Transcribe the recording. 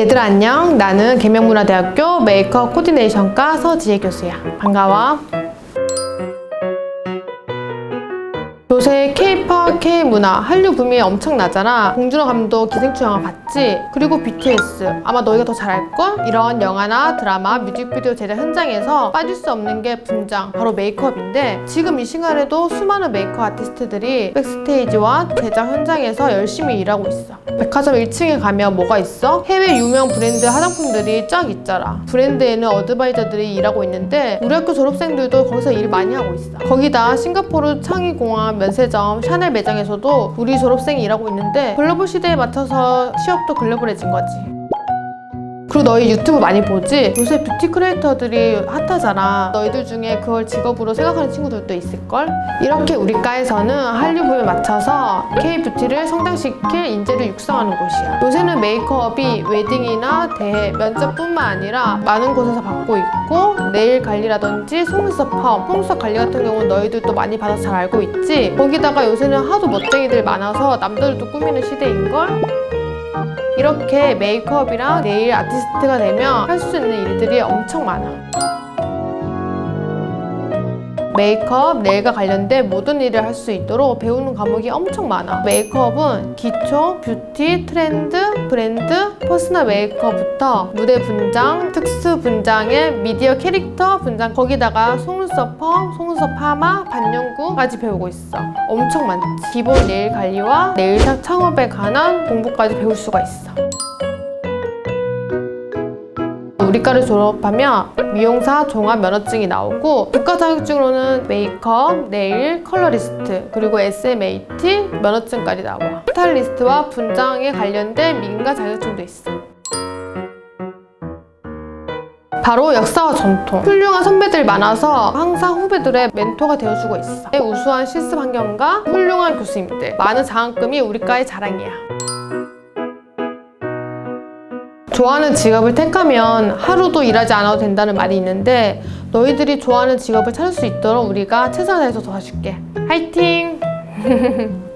얘들아 안녕. 나는 계명문화대학교 메이크업 코디네이션과 서지혜 교수야. 반가워 요새 K-팝, K-문화, 한류 붐이 엄청나잖아. 봉준호 감독 기생충 영화 봤지? 그리고 BTS. 아마 너희가 더 잘 알걸? 이런 영화나 드라마, 뮤직비디오 제작 현장에서 빠질 수 없는 게 분장, 바로 메이크업인데 지금 이 시간에도 수많은 메이크업 아티스트들이 백스테이지와 제작 현장에서 열심히 일하고 있어. 백화점 1층에 가면 뭐가 있어? 해외 유명 브랜드 화장품들이 쫙 있잖아. 브랜드에는 어드바이저들이 일하고 있는데 우리 학교 졸업생들도 거기서 일 많이 하고 있어. 거기다 싱가포르 창의공항 면세점 샤넬 매장에서도 우리 졸업생이 일하고 있는데 글로벌 시대에 맞춰서 취업도 글로벌해진 거지. 그리고 너희 유튜브 많이 보지? 요새 뷰티 크리에이터들이 핫하잖아. 너희들 중에 그걸 직업으로 생각하는 친구들도 있을걸? 이렇게 우리 과에서는 한류 붐에 맞춰서 K-뷰티를 성장시킬 인재를 육성하는 곳이야. 요새는 메이크업이 웨딩이나 대회, 면접뿐만 아니라 많은 곳에서 받고 있고 네일 관리라든지 속눈썹 펌, 속눈썹 관리 같은 경우는 너희들도 많이 받아서 잘 알고 있지? 거기다가 요새는 하도 멋쟁이들 많아서 남들도 꾸미는 시대인걸? 이렇게 메이크업이랑 네일 아티스트가 되면 할 수 있는 일들이 엄청 많아. 메이크업, 네일과 관련된 모든 일을 할 수 있도록 배우는 과목이 엄청 많아. 메이크업은 기초, 뷰티, 트렌드, 브랜드, 퍼스널 메이크업부터 무대 분장, 특수 분장의 미디어 캐릭터 분장, 거기다가 속눈썹 펌, 속눈썹 파마, 반영구까지 배우고 있어. 엄청 많지. 기본 네일 관리와 네일샵 창업에 관한 공부까지 배울 수가 있어. 우리과를 졸업하면 미용사 종합 면허증이 나오고 국가 자격증으로는 메이크업, 네일, 컬러리스트 그리고 SMAT 면허증까지 나와. 스타일리스트와 분장에 관련된 민가 자격증도 있어. 바로 역사와 전통. 훌륭한 선배들 많아서 항상 후배들의 멘토가 되어주고 있어. 우수한 실습 환경과 훌륭한 교수님들. 많은 장학금이 우리과의 자랑이야 좋아하는 직업을 택하면 하루도 일하지 않아도 된다는 말이 있는데 너희들이 좋아하는 직업을 찾을 수 있도록 우리가 최선을 다해서 도와줄게. 화이팅!